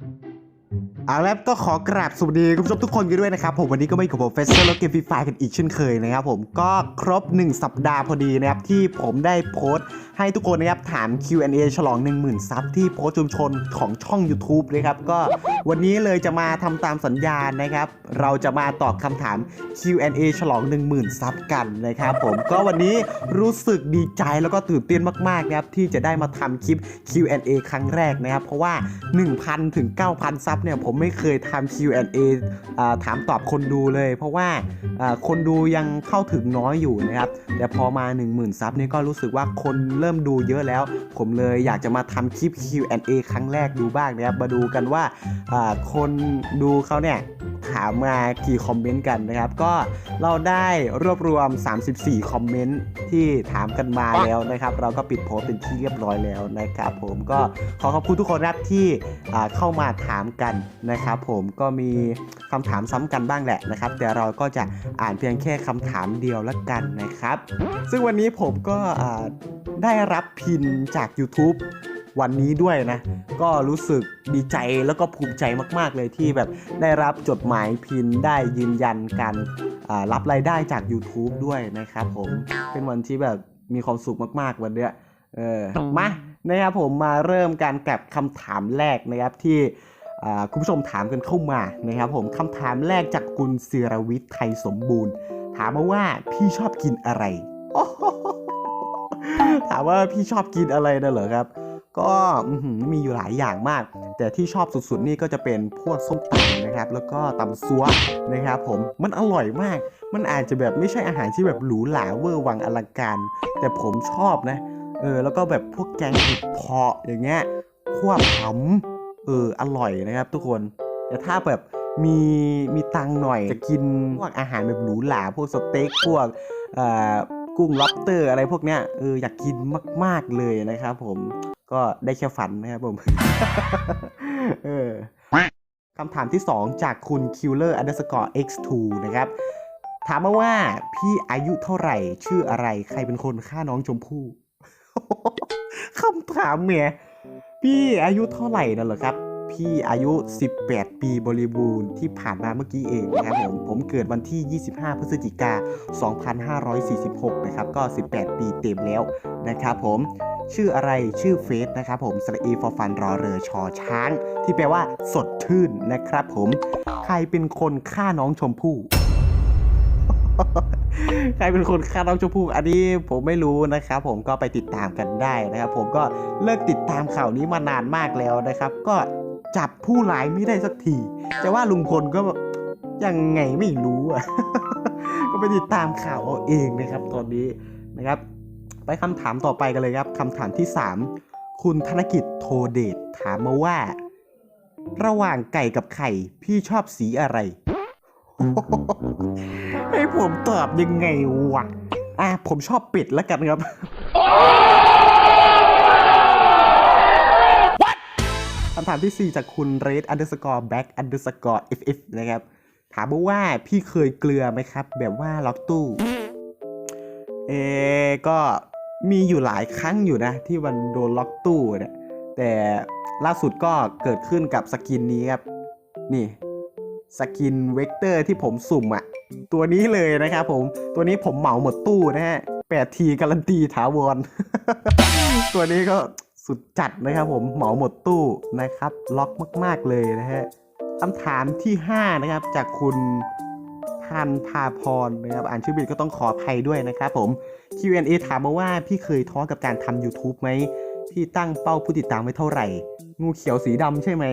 Thank you. เอาแล้วก็ขอกราบสวัสดีคุณผู้ชมทุกคนกันด้วยนะครับผมวันนี้ก็ไม่กับผมเฟสเซอร์แล้วเกมฟรีไฟกันอีกเช่นเคยนะครับผมก็ครบ 1 สัปดาห์พอดีนะครับที่ผมได้โพสต์ให้ทุกคนนะครับถาม Q&A ฉลอง 10,000 ซับที่โพสต์ชุมชนของช่อง YouTube นะครับก็วันนี้เลยจะมาทำตามสัญญาณนะครับ เราจะมาตอบคำถาม Q&A ฉลอง 10,000 ซับกันนะครับผมก็วันนี้รู้สึกดีใจแล้วก็ตื่นเต้นมากๆนะครับที่จะได้มาทำคลิป Q&A ครั้งแรกนะครับเพราะว่า 1,000 ถึง 9,000 ซับเนี่ยผมไม่เคยทำ Q&A ถามตอบคนดูเลย เพราะว่าคนดูยังเข้าถึงน้อยอยู่นะครับ แต่พอมา 10,000 ซับเนี่ยก็รู้สึกว่าคนเริ่มดูเยอะแล้ว ผมเลยอยากจะมาทำคลิป Q&A ครั้งแรกดูบ้างนะครับ มาดูกันว่าคนดูเขาเนี่ยถามมากี่คอมเมนต์กันนะครับ ก็เราได้รวบรวม 34 คอมเมนต์ที่ถามกันมาแล้วนะครับ เราก็ปิดโพสเป็นที่เรียบร้อยแล้วนะครับ ผมก็ขอขอบคุณทุกคนนะครับที่เข้ามาถามกันนะครับผมก็มีคำถามซ้ำกันบ้างแหละนะครับ แต่เราก็จะอ่านเพียงแค่คำถามเดียวละกันนะครับ ซึ่งวันนี้ผมก็ได้รับพินจาก YouTube วันนี้ด้วยนะ ก็รู้สึกดีใจแล้วก็ภูมิใจมาก ๆ เลยที่แบบได้รับจดหมายพินได้ยืนยันการรับรายได้จาก YouTube ด้วยนะครับผมเป็นวันที่แบบมีความสุขมาก ๆ วันเนี้ยเออมานะครับผมมาเริ่มการกับคำถามแรกนะครับที่ คุณผู้ชมถามกันเข้ามานะครับผมคำถามแรกจากคุณศิรวิทย์ไทยสมบูรณ์ ถามมาว่าพี่ชอบกินอะไร ถามว่าพี่ชอบกินอะไรนะเหรอครับ ก็มีอยู่หลายอย่างมาก แต่ที่ชอบสุดๆนี่ก็จะเป็นพวกส้มตำนะครับ แล้วก็ตำซัวนะครับผมมันอร่อยมาก มันอาจจะแบบไม่ใช่อาหารที่แบบหรูหราเวอร์วังอลังการ แต่ผมชอบนะเออแล้วก็แบบพวกแกงเห็ดเพาะอย่างเงี้ยขั้วผำ เอออร่อยนะครับทุกคน แต่ถ้าแบบมีมีตังค์หน่อยจะกินพวกอาหารแบบหรูหราพวกสเต็กพวกเอ่อกุ้งล็อบสเตอร์อะไรพวกเนี้ยเอออยากกินมาก ๆเลยนะครับผมก็ได้แค่ฝันนะครับผมเออคำถามที่ 2 จากคุณ killer underscore x2 นะครับ ถามมาว่าพี่อายุเท่าไหร่ ชื่ออะไรใครเป็นคนฆ่าน้องชมพู่คำถามเมีย พี่อายุเท่าไหร่นั่นเหรอครับ พี่อายุ 18 ปีบริบูรณ์ที่ผ่านมาเมื่อกี้เองนะครับผมผมเกิดวันที่ 25 พฤศจิกา 2546 นะครับ ก็ 18 ปีเต็มแล้วนะครับผมชื่ออะไรชื่อเฟสนะครับผมสระอีฟอฟันรอเรือชอช้าง ที่แปลว่า สดชื่นนะครับผม ใครเป็นคนฆ่าน้องชมพู่ ใครเป็นคนฆ่าน้องชมพู่อันนี้ผมไม่รู้นะครับ ผมก็ไปติดตามกันได้นะครับ ผมก็เลิกติดตามข่าวนี้มานานมากแล้วนะครับ ก็จับผู้ร้ายไม่ได้สักทีแต่ว่าลุงพลก็ยังไงไม่รู้อะก็ไปติดตามข่าวเอาเองนะครับ ตอนนี้นะครับ ไปคำถามต่อไปกันเลยครับคำถามที่ 3 คุณธนกิจโทเดชถามมาว่า ระหว่างไก่กับไข่พี่ชอบสีอะไร ให้ผมตอบยังไงวะ อะผมชอบเป็ดแล้วกันครับ คำถามที่ 4 จากคุณ red underscore back underscore ff นะครับ ถามมาว่าพี่เคยเกลือไหมครับ แบบว่าล็อกตู้เออก็มีอยู่หลายครั้งอยู่นะ ที่มันโดนล็อกตู้เนี่ย แต่ล่าสุดก็เกิดขึ้นกับสกินนี้ครับ นี่ สกินเวกเตอร์ที่ผมสุ่มอะ ตัวนี้เลยนะครับผมตัวนี้ผมเหมาหมดตู้นะฮะแปดทีการันตีถาวร ตัวนี้ก็สุดจัดนะครับผมเหมาหมดตู้นะครับ ล็อกมากๆเลยนะฮะคำถามที่ 5 นะครับ จากคุณพันพาพรนะครับ อ่านชื่อบิดก็ต้องขออภัยด้วยนะครับผม Q&A ถามมาว่าพี่เคยท้อกับการทำ YouTube ไหม พี่ตั้งเป้าผู้ติดตามไว้เท่าไหร่ งูเขียวสีดำใช่ไหม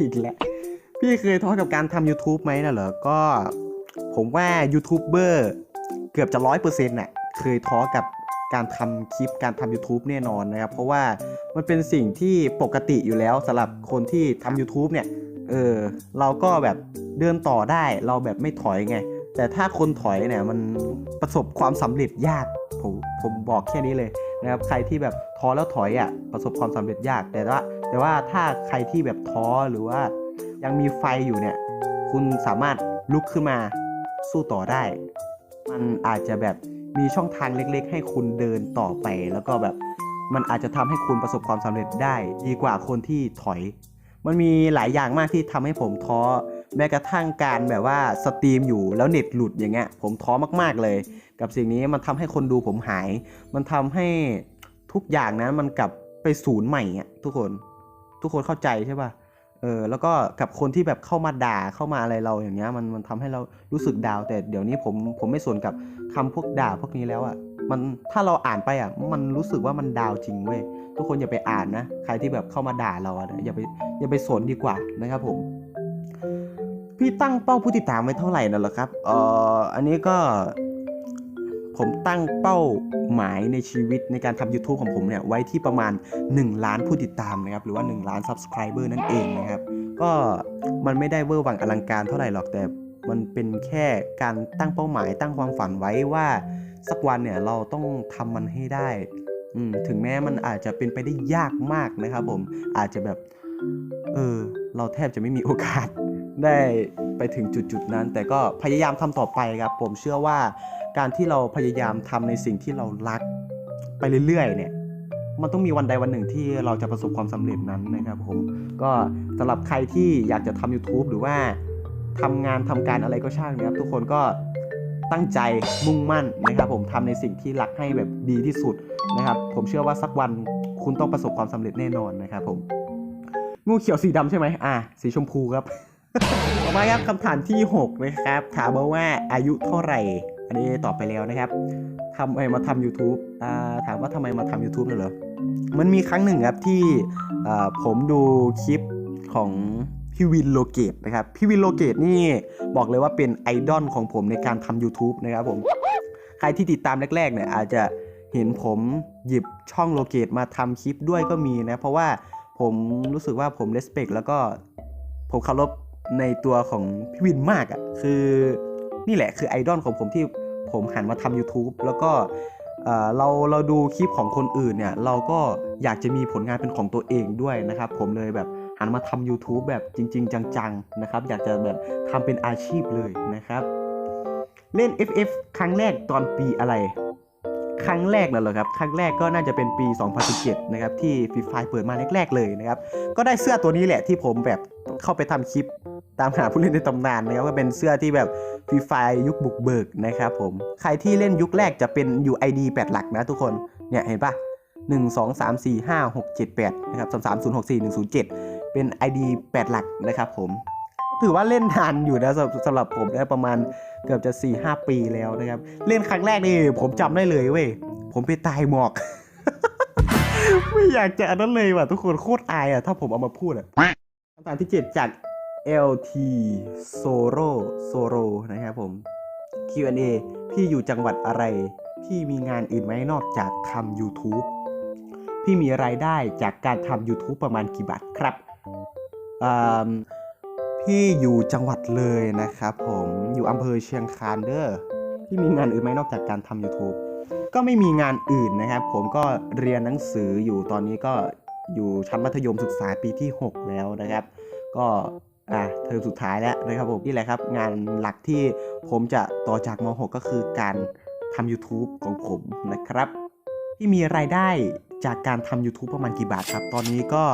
อีกแล้ว พี่เคยท้อกับการทำ YouTube ไหมนะเหรอ ก็ผมว่ายูทูบเบอร์เกือบจะร้อยเปอร์เซ็นต์น่ะเคยท้อกับการทำคลิปการทำ YouTube แน่นอนนะครับ เพราะว่ามันเป็นสิ่งที่ปกติอยู่แล้วสำหรับคนที่ทำ YouTube เนี่ย เออ เราก็แบบเดินต่อได้เราแบบไม่ถอยไง แต่ถ้าคนถอยเนี่ยมันประสบความสำเร็จยาก ผมผมบอกแค่นี้เลยนะครับ ใครที่แบบท้อแล้วถอยอะประสบความสำเร็จยาก แต่ว่าแต่ว่าถ้าใครที่แบบท้อหรือว่า ยังมีไฟอยู่เนี่ย คุณสามารถลุกขึ้นมาสู้ต่อได้ มันอาจจะแบบมีช่องทางเล็ก ๆ ให้คุณเดินต่อไป แล้วก็แบบมันอาจจะทำให้คุณประสบความสำเร็จได้ ดีกว่าคนที่ถอย มันมีหลายอย่างมากที่ทำให้ผมท้อแม้กระทั่งการแบบว่าสตรีมอยู่แล้วเน็ตหลุดอย่างเงี้ย ผมท้อมากๆเลย กับสิ่งนี้มันทำให้คนดูผมหาย มันทำให้ทุกอย่างนะมันกลับไปศูนย์ใหม่อะทุกคน ทุกคนเข้าใจใช่ป่ะ เออแล้วก็กับคนที่แบบเข้ามาด่าเข้ามาอะไรเราอย่างเงี้ยมันมันทำให้เรารู้สึกดาว แต่เดี๋ยวนี้ผมผมไม่สนกับคำพวกด่าพวกนี้แล้วอะมันถ้าเราอ่านไปอะมันรู้สึกว่ามันดาวจริงเว้ยทุกคนอย่าไปอ่านนะใครที่แบบเข้ามาด่าเราอะนะอย่าไปอย่าไปสนดีกว่านะครับผม พี่ตั้งเป้าผู้ติดตามไว้เท่าไหร่นั่นหรอครับเอออันนี้ก็ ผมตั้งเป้าหมายในชีวิตในการทำ YouTube ของผมเนี่ย ไว้ที่ประมาณ 1 ล้านผู้ติดตามนะครับ หรือว่า 1 ล้าน Subscriber นั่นเองนะครับ ก็มันไม่ได้เวอร์วังอลังการเท่าไหร่หรอกแต่มันเป็นแค่การตั้งเป้าหมายตั้งความฝันไว้ว่า สักวันเนี่ยเราต้องทำมันให้ได้ ถึงแม้มันอาจจะเป็นไปได้ยากมากนะครับผมอาจจะแบบ เออ เราแทบจะไม่มีโอกาสได้ ไปถึงจุดๆนั้น แต่ก็พยายามทำต่อไปครับ ผมเชื่อว่าการที่เราพยายามทำในสิ่งที่เรารักไปเรื่อยๆเนี่ยมันต้องมีวันใดวันหนึ่งที่เราจะประสบความสำเร็จนั้นนะครับผมก็สำหรับใครที่อยากจะทำ YouTube หรือว่าทำงานทำการอะไรก็ช่างนะครับ ทุกคนก็ตั้งใจมุ่งมั่นนะครับผมทำในสิ่งที่รักให้แบบดีที่สุดนะครับ ผมเชื่อว่าสักวันคุณต้องประสบความสำเร็จแน่นอนนะครับผมงูเขียวสีดำใช่ไหมอะสีชมพูครับ ต่อมาครับคำถามที่6นะครับถามมาว่าอายุเท่าไหร่ อันนี้ตอบไปแล้วนะครับทำไมมาทำ YouTube อ่าถามว่าทำไมมาทำ YouTube เนี่ยเหรอ มันมีครั้งหนึ่งครับที่ผมดูคลิปของพี่วินโลเกตนะครับ พี่วินโลเกตนี่บอกเลยว่าเป็นไอดอลของผมในการทำ YouTube นะครับผม ใครที่ติดตามแรกๆเนี่ยอาจจะเห็นผมหยิบช่องโลเกตมาทำคลิปด้วยก็มีนะ เพราะว่าผมรู้สึกว่าผมเลสเ c กแล้วก็ผมเคารพ ในตัวของพี่วินมากอะ่ะคือนี่แหละคือไอดอลของผมที่ผมหันมาทำ YouTube แล้วก็เออเราเราดูคลิปของคนอื่นเนี่ย เราก็อยากจะมีผลงานเป็นของตัวเองด้วยนะครับ ผมเลยแบบหันมาทำ YouTube แบบจริง ๆ จังๆนะครับ อยากจะแบบทำเป็นอาชีพเลยนะครับ เล่น FF ครั้งแรกตอนปีอะไร ครั้งแรกนั่นเหรอครับ ครั้งแรกก็น่าจะเป็นปี 2017 นะครับ ที่ฟรีไฟเปิดมาแรกๆเลยนะครับ ก็ได้เสื้อตัวนี้แหละที่ผมแบบเข้าไปทำคลิป ตามหาผู้เล่นในตำนานนะครับก็เป็นเสื้อที่แบบฟรีไฟยุคบุกเบิกนะครับผมใครที่เล่นยุคแรกจะเป็น UID 8 หลักนะทุกคนเนี่ยเห็นปะ1 2 3 4 5 6 7 8นะครับ3 3 0 6 4 1 0 7 เป็น ID 8 หลักนะครับผมถือว่าเล่นนานอยู่นะสำหรับสำหรับผมนะประมาณเกือบจะ 4-5 ปีแล้วนะครับ เล่นครั้งแรกนี่ผมจำได้เลยเว้ยผมไปตายหมอก ไม่อยากจะอันนั้นเลยว่ะทุกคนโคตรอายอะถ้าผมเอามาพูดอะคำถามที่ 7 จาก LT Soro Soro นะครับผม Q&A พี่อยู่จังหวัดอะไร พี่มีงานอื่นไหมนอกจากทำ YouTube พี่มีรายได้จากการทำ YouTube ประมาณกี่บาทครับอ่าพี่อยู่จังหวัดเลยนะครับผมอยู่อำเภอเชียงคานเด้อพี่มีงานอื่นไหมนอกจากการทำ YouTube ก็ไม่มีงานอื่นนะครับ ผมก็เรียนหนังสืออยู่ตอนนี้ก็อยู่ชั้นมัธยมศึกษาปีที่ 6 แล้วนะครับ ก็ อะเทอมสุดท้ายแล้วนะครับผมนี่แหละครับ งานหลักที่ผมจะต่อจากม .6 ก็คือการทำ YouTube ของผมนะครับ ที่มีรายได้จากการทำ YouTube ประมาณกี่บาทครับ ตอนนี้ก็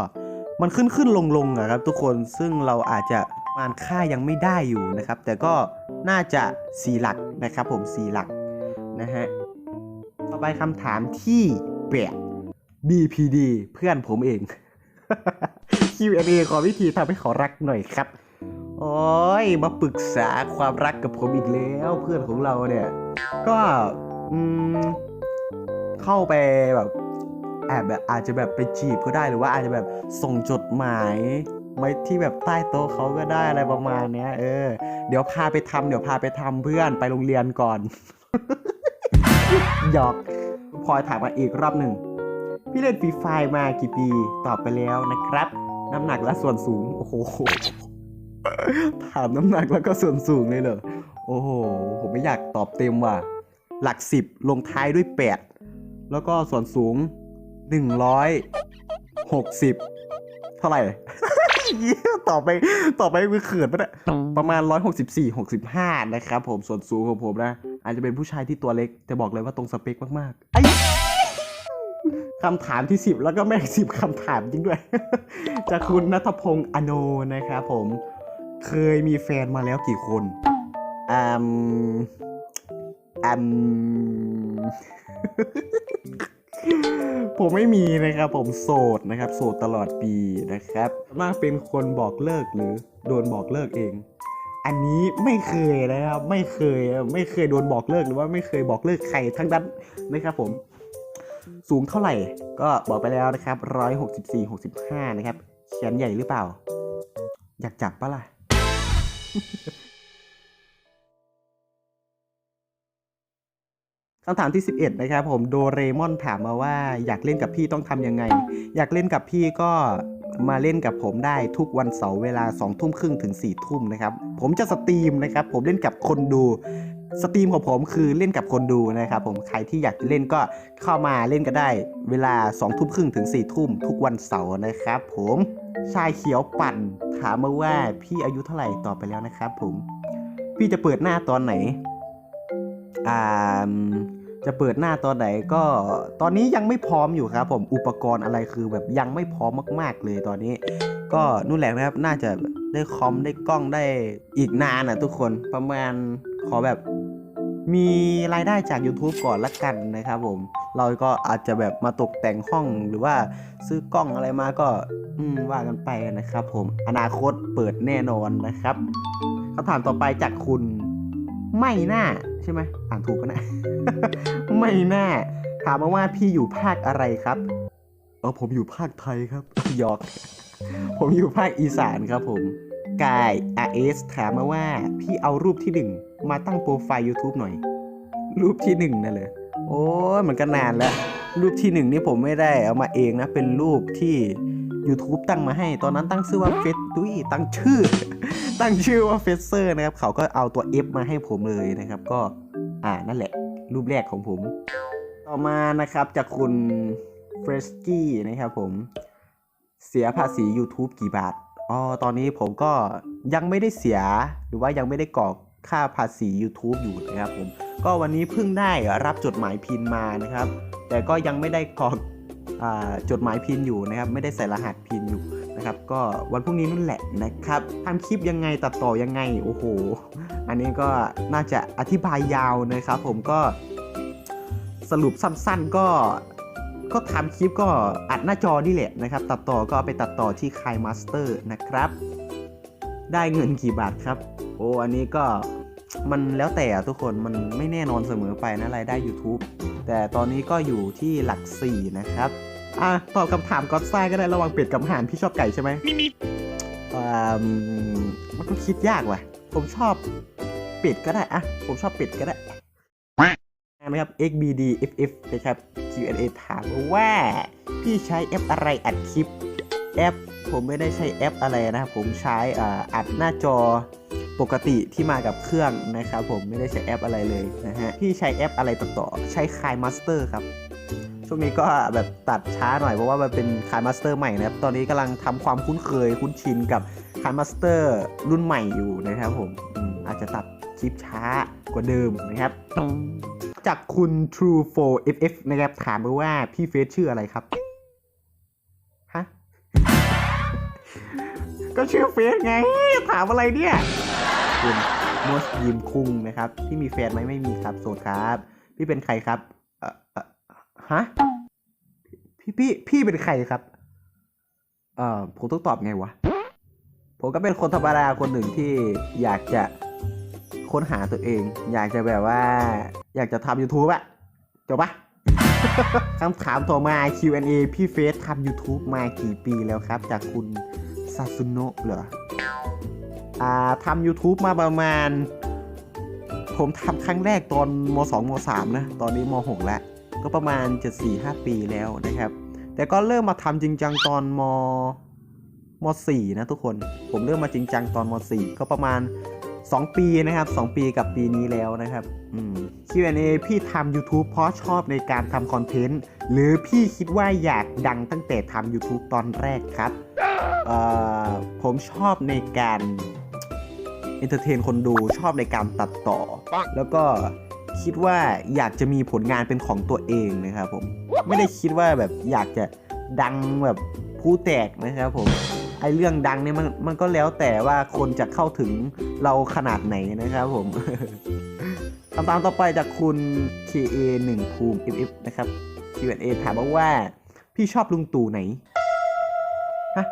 มันขึ้นขึ้นลงลงอะครับทุกคนซึ่งเราอาจจะมาณค่ายังไม่ได้อยู่นะครับ แต่ก็น่าจะ4หลักนะครับผม4หลักนะฮะต่อไปคำถามที่8 BPD เพื่อนผมเอง Q&A ขอวิธีทำให้เขารักหน่อยครับ โอ้ย มาปรึกษาความรักกับผมอีกแล้วเพื่อนของเราเนี่ย ก็อืมเข้าไปแบบแอบแบบอาจจะแบบไปจีบก็ได้หรือว่าอาจจะแบบส่งจดหมายไว้ที่แบบใต้โต๊ะเขาก็ได้อะไรประมาณเนี้ย เออ เดี๋ยวพาไปทำเดี๋ยวพาไปทำเพื่อนไปโรงเรียนก่อนหยอกพลอยถามมาอีกรอบหนึ่งพี่เล่นฟรีไฟร์มากี่ปีตอบไปแล้วนะครับ น้ำหนักและส่วนสูง โอ้โห ถามน้ำหนักแล้วก็ส่วนสูงเลยเหรอ โอ้โห ผมไม่อยากตอบเต็มว่ะ หลักสิบลงท้ายด้วย 8 แล้วก็ส่วนสูง 160 เท่าไหร่ต่อไปต่อไปมือเขินปะเนี่ยประมาณ 164 65 นะครับผมส่วนสูงของผมนะ อาจจะเป็นผู้ชายที่ตัวเล็ก แต่บอกเลยว่าตรงสเปคมากๆไอ้ คำถามที่สิบแล้วก็แม่งสิบคำถามจริงด้วย จากคุณนัทพงศ์อโนนะครับผมเคยมีแฟนมาแล้วกี่คนอืมอืมผมไม่มีนะครับ ผมโสดนะครับ โสดตลอดปีนะครับ มากเป็นคนบอกเลิกหรือโดนบอกเลิกเอง อันนี้ไม่เคยนะครับ ไม่เคย ไม่เคยโดนบอกเลิกหรือว่าไม่เคยบอกเลิกใครทั้งนั้นนะครับผม สูงเท่าไหร่ ก็บอกไปแล้วนะครับร้อยหกสิบสี่หกสิบห้านะครับแขนใหญ่หรือเปล่า อยากจับปะล่ะคำถามที่ 11 นะครับผมโดเรมอนถามมาว่าอยากเล่นกับพี่ต้องทำยังไง อยากเล่นกับพี่ก็มาเล่นกับผมได้ทุกวันเสาร์เวลา2ทุ่มครึ่งถึง4ทุ่มนะครับ ผมจะสตรีมนะครับ ผมเล่นกับคนดู สตรีมของผมคือเล่นกับคนดูนะครับผมใครที่อยากเล่นก็เข้ามาเล่นก็ได้ เวลา2ทุ่มครึ่งถึง4ทุ่มทุกวันเสาร์นะครับผมชายเขียวปั่นถามมาว่าพี่อายุเท่าไหร่ตอบไปแล้วนะครับผม พี่จะเปิดหน้าตอนไหนอ่า จะเปิดหน้าตอนไหนก็ตอนนี้ยังไม่พร้อมอยู่ครับผมอุปกรณ์อะไรคือแบบยังไม่พร้อมมาก ๆ เลยตอนนี้ ก็นู่นแหละนะครับน่าจะได้คอมได้กล้องได้อีกนานอะทุกคนประมาณขอแบบมีรายได้จาก YouTube ก่อนละกันนะครับผม เราก็อาจจะแบบมาตกแต่งห้องหรือว่าซื้อกล้องอะไรมาก็ว่ากันไปนะครับผมอนาคตเปิดแน่นอนนะครับคำถามต่อไปจากคุณ ไม่น่าใช่ไหมอ่านถูกปะเนะ ไม่น่า ถามมาว่าพี่อยู่ภาคอะไรครับเออผมอยู่ภาคไทยครับหยอกผมอยู่ภาคอีสานครับผมกาย RS ถามมาว่าพี่เอารูปที่หนึ่งมาตั้งโปรไฟล์ YouTube หน่อย รูปที่หนึ่งนั่นเลยโอ้ยมันก็นานแล้ว รูปที่หนึ่งนี่ผมไม่ได้เอามาเองนะ เป็นรูปที่ YouTube ตั้งมาให้ ตอนนั้นตั้งชื่อว่าเฟสดุยตั้งชื่อ ตั้งชื่อว่าเฟสเซอร์นะครับเขาก็เอาตัว F มาให้ผมเลยนะครับ ก็อ่านั่นแหละ รูปแรกของผม ต่อมานะครับจากคุณเฟรสกี้นะครับผมเสียภาษี YouTube กี่บาทอ๋อตอนนี้ผมก็ยังไม่ได้เสียหรือว่ายังไม่ได้กรอกค่าภาษี YouTube อยู่นะครับผม ก็วันนี้เพิ่งได้รับจดหมายพินมานะครับ แต่ก็ยังไม่ได้กรอกอจดหมายพินอยู่นะครับ ไม่ได้ใส่รหัสพินอยู่ นะครับก็วันพรุ่งนี้นั่นแหละนะครับทำคลิปยังไงตัดต่อยังไงโอ้โห อันนี้ก็น่าจะอธิบายยาวนะครับ ผมก็สรุปสั้นๆก็ก็ทำคลิปก็อัดหน้าจอนี่แหละนะครับ ตัดต่อก็ไปตัดต่อที่คายมาสเตอร์นะครับ ได้เงินกี่บาทครับ โอ้อันนี้ก็มันแล้วแต่ทุกคนมันไม่แน่นอนเสมอไปนะรายได้ YouTube แต่ตอนนี้ก็อยู่ที่หลัก 4 นะครับ อะตอบคำถามก็อดไซก็ได้ระหวังเป็ดกับอาหารพี่ชอบไก่ใช่ไหมอ่ามันก็คิดยากว่ะ ผมชอบเป็ดก็ได้อะผมชอบเป็ดก็ได้นะครับ xbd ff นะครับ Q&A ถามว่า พี่ใช้แอปอะไรอัดคลิป แอป ผมไม่ได้ใช้แอปอะไรนะครับ ผมใช้อ่าอัดหน้าจอปกติที่มากับเครื่องนะครับ ผมไม่ได้ใช้แอปอะไรเลยนะฮะ พี่ใช้แอปอะไรตัดต่อ ใช้คายมาสเตอร์ครับ ช่วงนี้ก็แบบตัดช้าหน่อยเพราะว่ามันเป็นคายมาสเตอร์ใหม่นะครับตอนนี้กำลังทำความคุ้นเคยคุ้นชินกับคายมาสเตอร์รุ่นใหม่อยู่นะครับผมอาจจะตัดคลิปช้ากว่าเดิมนะครับ จากคุณ True 4 FF นะครับถามมาว่าพี่เฟซชื่ออะไรครับฮะก็ชื่อเฟซไง ถามอะไรเนี่ยคุณมสยิมคุงนะครับพี่มีแฟนไหมไม่มีครับโสดครับ พี่เป็นใครครับ เออ ฮะพี่พี่พี่เป็นใครครับ เอ่อผมต้องตอบไงวะ ผมก็เป็นคนธรรมดาคนหนึ่งที่อยากจะค้นหาตัวเอง อยากจะแบบว่า อยากจะทำ YouTube อะจบปะคำถามต่อมา Q&A พี่เฟสทำ YouTube มากี่ปีแล้วครับ จากคุณซาซุโนะเหรอ อ่าทำ YouTube มาประมาณ ผมทำครั้งแรกตอนม 2 ม 3 นะ ตอนนี้ม 6 แล้ว ก็ประมาณจะ4 5 ปีแล้วนะครับ แต่ก็เริ่มมาทำจริงจังตอนมม 4 นะทุกคน ผมเริ่มมาจริงจังตอนม 4 ก็ประมาณ 2 ปีนะครับ 2 ปีกับปีนี้แล้วนะครับอืม Q&A พี่ทำ YouTube เพราะชอบในการทำคอนเทนต์ หรือพี่คิดว่าอยากดังตั้งแต่ทำ YouTube ตอนแรกครับเอ่อผมชอบในการเอนเตอร์เทนคนดูชอบในการตัดต่อ แล้วก็ คิดว่าอยากจะมีผลงานเป็นของตัวเองนะครับผมไม่ได้คิดว่าแบบอยากจะดังแบบผู้แตกนะครับผมไอเรื่องดังเนี่ยมันมันก็แล้วแต่ว่าคนจะเข้าถึงเราขนาดไหนนะครับผมคำถามต่อไปจากคุณ KA 1 ภูมิ FF นะครับ Q&A ถามมาว่า พี่ชอบลุงตู่ไหนฮะ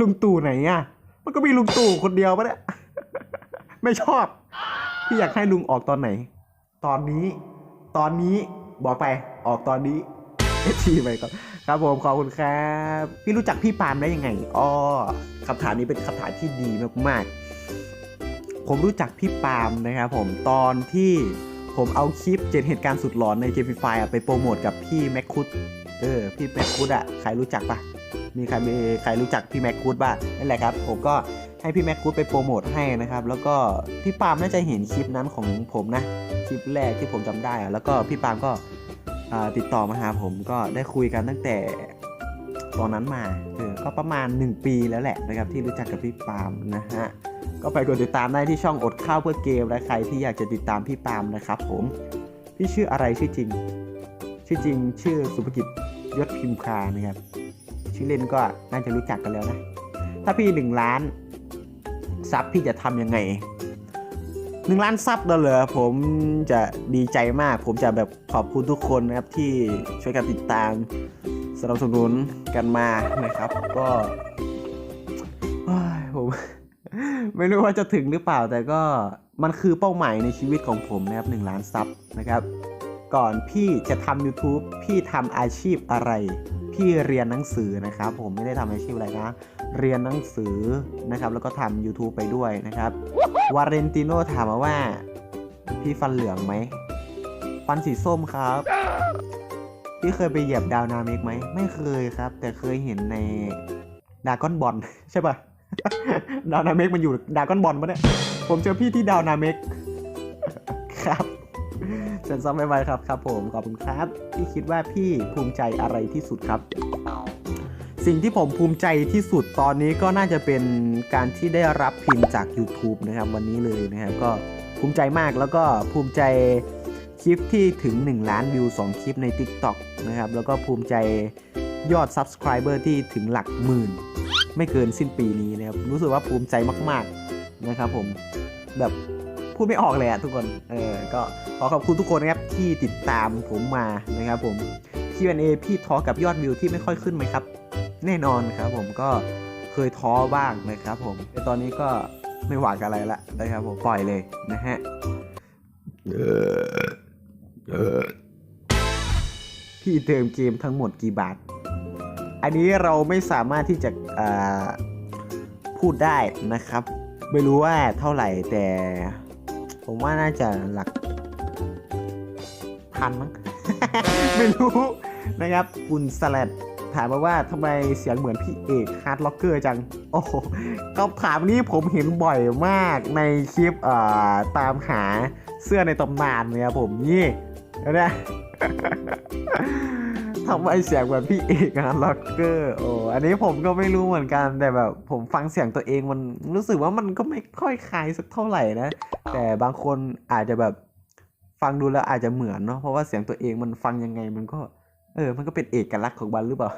ลุงตู่ไหนอะ มันก็มีลุงตู่คนเดียวปะเนี่ย ไม่ชอบ พี่อยากให้ลุงออกตอนไหน ตอนนี้ ตอนนี้บอกไปออกตอนนี้ทีไปก่อนครับผมขอบคุณครับ พี่รู้จักพี่ปาล์มได้ยังไงอ๋อคำถามนี้เป็นคำถามที่ดีมากๆ ผมรู้จักพี่ปาล์มนะครับผมตอนที่ผมเอาคลิปเจ็ดเหตุการณ์สุดหลอนในเกมฟรีไฟอะไปโปรโมทกับพี่แม็กคุดเออพี่แม็กคุดอะใครรู้จักปะมีใครมีใครรู้จักพี่แม็กคุดบ้างนั่นแหละครับ ผมก็ ให้พี่แม็กคุดไปโปรโมทให้นะครับ แล้วก็พี่ปามน่าจะเห็นคลิปนั้นของผมนะ คลิปแรกที่ผมจำได้อะแล้วก็พี่ปามก็ติดต่อมาหาผมก็ได้คุยกันตั้งแต่ตอนนั้นมาเออก็ประมาณ 1 ปีแล้วแหละนะครับ ที่รู้จักกับพี่ปามนะฮะก็ไปกดติดตามได้ที่ช่องอดข้าวเพื่อเกมและใครที่อยากจะติดตามพี่ปามนะครับ ผมพี่ชื่ออะไรชื่อจริง ชื่อจริงชื่อสุภกิจยศพิมพานะครับชื่อเล่นก็น่าจะรู้จักกันแล้วนะ ถ้าพี่หนึ่งล้าน ซับพี่จะทำยังไงหนึ่งล้านซับแล้วเหรอผมจะดีใจมาก ผมจะแบบขอบคุณทุกคนนะครับที่ช่วยกันติดตามสนับสนุนกันมานะครับ ก็ผมไม่รู้ว่าจะถึงหรือเปล่าแต่ก็มันคือเป้าหมายในชีวิตของผมนะครับหนึ่งล้านซับนะครับ ก่อนพี่จะทำ YouTube พี่ทำอาชีพอะไร พี่เรียนหนังสือนะครับ ผมไม่ได้ทำอาชีพอะไรนะ เรียนหนังสือนะครับ แล้วก็ทำ YouTube ไปด้วยนะครับ วาเรนติโนถามมาว่า พี่ฟันเหลืองไหม ฟันสีส้มครับ พี่เคยไปเหยียบดาวนาเมกไหม ไม่เคยครับ แต่เคยเห็นในดาก้อนบอลใช่ปะดาวนาเมกมันอยู่ดาก้อนบอลปะเนี่ย ผมเจอพี่ที่ดาวนาเมกครับเซ็นซ้อมไวๆครับครับผม ขอบคุณครับ พี่คิดว่าพี่ภูมิใจอะไรที่สุดครับ สิ่งที่ผมภูมิใจที่สุดตอนนี้ก็น่าจะเป็นการที่ได้รับพิมพ์จาก YouTube นะครับวันนี้เลยนะครับก็ภูมิใจมากแล้วก็ภูมิใจคลิปที่ถึง 1 ล้านวิว 2 คลิปใน TikTok นะครับแล้วก็ภูมิใจยอด Subscriber ที่ถึงหลักหมื่น ไม่เกินสิ้นปีนี้นะครับรู้สึกว่าภูมิใจมากๆนะครับผมแบบพูดไม่ออกเลยอะทุกคนเออก็ขอขอบคุณทุกคนนะครับที่ติดตามผมมานะครับผม Q&A พี่ท้อกับยอดวิวที่ไม่ค่อยขึ้นไหมครับ แน่นอนครับผมก็เคยท้อบ้างนะครับผมแต่ตอนนี้ก็ไม่หวังอะไรละนะครับผมปล่อยเลยนะฮะพี่เติมเกมทั้งหมดกี่บาท อันนี้เราไม่สามารถที่จะพูดได้นะครับ ไม่รู้ว่าเท่าไหร่แต่ ผมว่าน่าจะหลักพันมั้ง ไม่รู้นะครับคุณสลัด ถามมาว่าทำไมเสียงเหมือนพี่เอกฮาร์ดล็อกเกอร์จัง โอ้โหคำถามนี้ผมเห็นบ่อยมากในคลิปเอ่อตามหาเสื้อในตำนานเนี่ยครับผมนี่นะทำไมเสียงเหมือนพี่เอกฮาร์ดล็อกเกอร์โอ้อันนี้ผมก็ไม่รู้เหมือนกันแต่แบบผมฟังเสียงตัวเองมันรู้สึกว่ามันก็ไม่ค่อยคล้ายสักเท่าไหร่นะ แต่บางคนอาจจะแบบฟังดูแล้วอาจจะเหมือนเนาะเพราะว่าเสียงตัวเองมันฟังยังไงมันก็ เออ มันก็เป็นเอกลักษณ์ของมันหรือเปล่า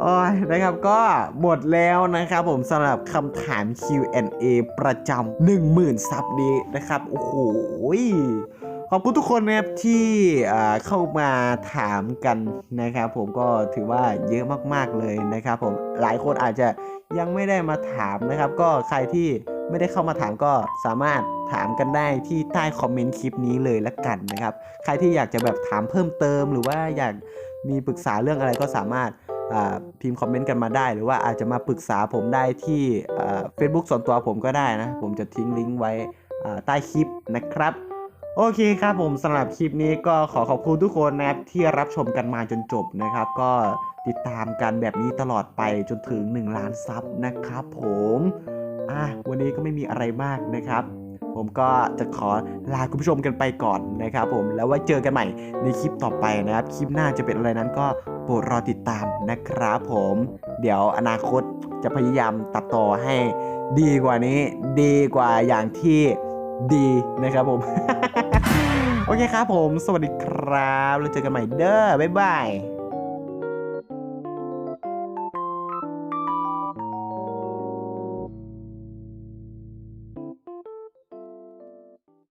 โอ้ยนะครับก็หมดแล้วนะครับผมสำหรับคำถาม Q&A ประจำ10,000 ซับนี้นะครับ โอ้โหขอบคุณทุกคนนะครับที่เข้ามาถามกันนะครับผมก็ถือว่าเยอะมากๆเลยนะครับผมหลายคนอาจจะ ยังไม่ได้มาถามนะครับ ก็ใครที่ไม่ได้เข้ามาถามก็สามารถถามกันได้ที่ใต้คอมเมนต์คลิปนี้เลยละกันนะครับ ใครที่อยากจะแบบถามเพิ่มเติม หรือว่าอยากมีปรึกษาเรื่องอะไรก็สามารถพิมพ์คอมเมนต์กันมาได้ หรือว่าอาจจะมาปรึกษาผมได้ที่เฟซบุ๊กส่วนตัวผมก็ได้นะ ผมจะทิ้งลิงก์ไว้ใต้คลิปนะครับ โอเคครับผมสำหรับคลิปนี้ก็ขอขอบคุณทุกคนนะครับที่รับชมกันมาจนจบนะครับ ก็ ติดตามกันแบบนี้ตลอดไปจนถึง 1 ล้านซับนะครับผมอะวันนี้ก็ไม่มีอะไรมากนะครับ ผมก็จะขอลาคุณผู้ชมกันไปก่อนนะครับผมแล้วไว้เจอกันใหม่ในคลิปต่อไปนะครับ คลิปหน้าจะเป็นอะไรนั้นก็โปรดรอติดตามนะครับผม เดี๋ยวอนาคตจะพยายามตัดต่อให้ดีกว่านี้ ดีกว่าอย่างที่ดีนะครับผม โอเคครับผม สวัสดีครับ แล้วเจอกันใหม่เด้อบ๊ายบาย